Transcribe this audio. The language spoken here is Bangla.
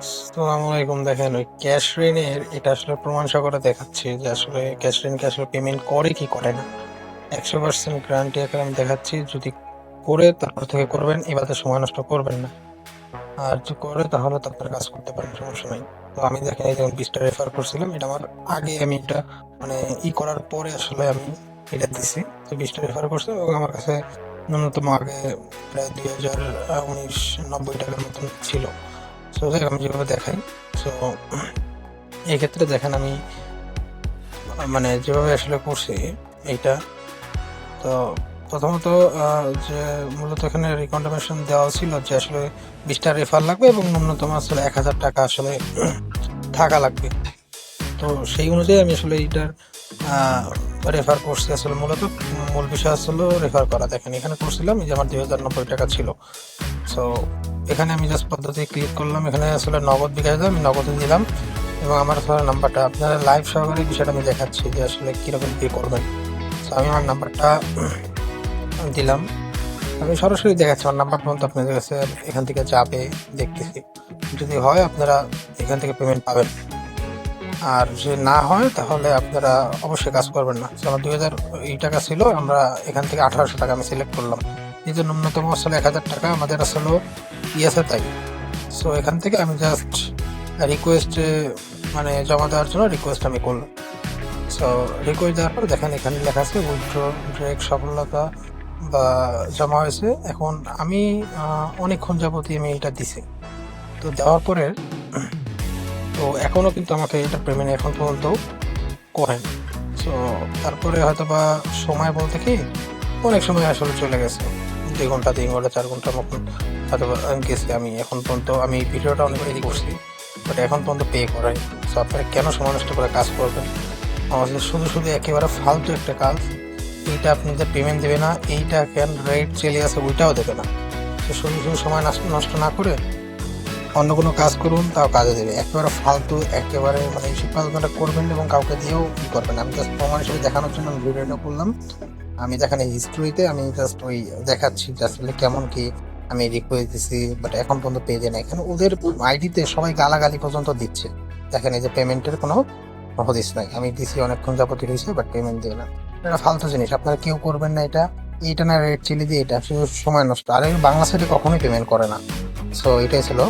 আসসালামু আলাইকুম, দেখেন ওই ক্যাশ ঋণের এটা আসলে প্রমাণ সহকারে দেখাচ্ছে যে আসলে ক্যাশ ঋণকে আসলে পেমেন্ট করে কি করে না। একশো পার্সেন্ট গ্যারান্টি আকারে আমি দেখাচ্ছি, যদি করে তারপর থেকে করবেন এবারে সময় নষ্ট করবেন না। আর যদি করে তাহলে তো আপনার কাজ করতে পারেন সমস্যা নাই। তো আমি দেখেন এই যেমন বিশটা রেফার করছিলাম, এটা আমার আগে আমি এটা মানে ই করার পরে আসলে আমি এটা দিছি। তো বিশটা রেফার করছে এবং আমার কাছে ন্যূনতম আগে প্রায় দুই হাজার উনিশ নব্বই টাকার মতন ছিল। সো আমি যেভাবে দেখাই সো এই ক্ষেত্রে দেখেন আমি মানে যেভাবে আসলে করছি, এইটা, তো প্রথমত যে মূলত এখানে রিকমেন্ডেশন দেওয়া ছিল যে আসলে বিশটা রেফার লাগবে এবং ন্যূনতম আসলে এক হাজার টাকা আসলে থাকা লাগবে। তো সেই অনুযায়ী আমি আসলে এইটার রেফার করছি আসলে মূলত। মূল বিষয় আসলে রেফার করা। দেখেন, এখানে করছিলাম যে আমার দুই হাজার নব্বই টাকা ছিল। সো এখানে আমি জাস্ট পদ্ধতি ক্লিক করলাম। এখানে আসলে নগদ বিকাশ দিলাম আমি নগদে দিলাম। এবং আমার আসলে নাম্বারটা আপনারা লাইভ সহকারে বিষয়টা আমি দেখাচ্ছি যে আসলে কীরকম পে করবেন। তো আমি আমার নাম্বারটা দিলাম। আমি সরাসরি দেখাচ্ছি, আমার নাম্বার পর্যন্ত আপনাদের কাছে এখান থেকে যাবে দেখতেছি। যদি হয়, আপনারা এখান থেকে পেমেন্ট পাবেন। আর যদি না হয়, তাহলে আপনারা অবশ্যই কাজ করবেন না। আমার দুই হাজার এই টাকা ছিল, আমরা এখান থেকে আঠারোশো টাকা আমি সিলেক্ট করলাম। যে ন্যূনতম আসলে এক হাজার টাকা আমাদের আসলে ইয়েছে তাই। সো এখান থেকে আমি জাস্ট রিকোয়েস্ট মানে জমা দেওয়ার জন্য রিকোয়েস্ট আমি করলাম। সো রিকোয়েস্ট দেওয়ার পর দেখেন এখানে লেখা আছে উইথড্র ডিরেক্ট সফলতা বা জমা হয়েছে। এখন আমি অনেকক্ষণ যাবতীয় আমি এটা দিছি। তো দেওয়ার পরে, তো এখনও কিন্তু আমাকে এটা পেমেন্ট এখন পর্যন্ত করেন। সো তারপরে হয়তো বা সময় বলতে কি অনেক সময় আসলে চলে গেছে। দুই ঘণ্টা, তিন ঘণ্টা, চার ঘণ্টা মতন হয়তো বা গেছি আমি। এখন পর্যন্ত আমি ভিডিওটা অনেক এদিক করছি বাট এখন পর্যন্ত পে করাই। সো আপনারা কেন সময় নষ্ট করে কাজ করবেন? আমাদের শুধু শুধু একেবারে ফালতু একটা কাজ। এইটা আপনাদের পেমেন্ট দেবে না, এইটা কেন রেট চলে আসে ওইটাও দেবে না। তো শুধু শুধু সময় নষ্ট- না করে অন্য কোনো কাজ করুন, তাও কাজে দেবে। একেবারে ফালতু, একেবারে মানে কাজগুলো করবেন এবং কাউকে দিয়েও করবেন আমি জাস্ট প্রমাণ হিসেবে দেখানোর জন্য আমি ভিডিওটা করলাম। আমি দেখানে হিস্ট্রিতে আমি জাস্ট ওই দেখাচ্ছি আসলে কেমন কি আমি রিকোয়েস্ট দিছি বাট এখন পর্যন্ত পেজে না এখানে ওদের আইডিতে সবাই গালাগালি পর্যন্ত দিচ্ছে। দেখেন এই যে পেমেন্টের কোনো হদিস নাই। আমি দিছি অনেকক্ষণ যাবতীয় রয়েছে বাট পেমেন্ট দিয়ে না। এটা ফালতু জিনিস। আপনারা কেউ করবেন না এটা। এইটা না রেড চিলি দিয়ে এটা। শুধু সময় নষ্ট। আর বাংলা সাইডে কখনোই পেমেন্ট করে না। সো এটাই ছিল।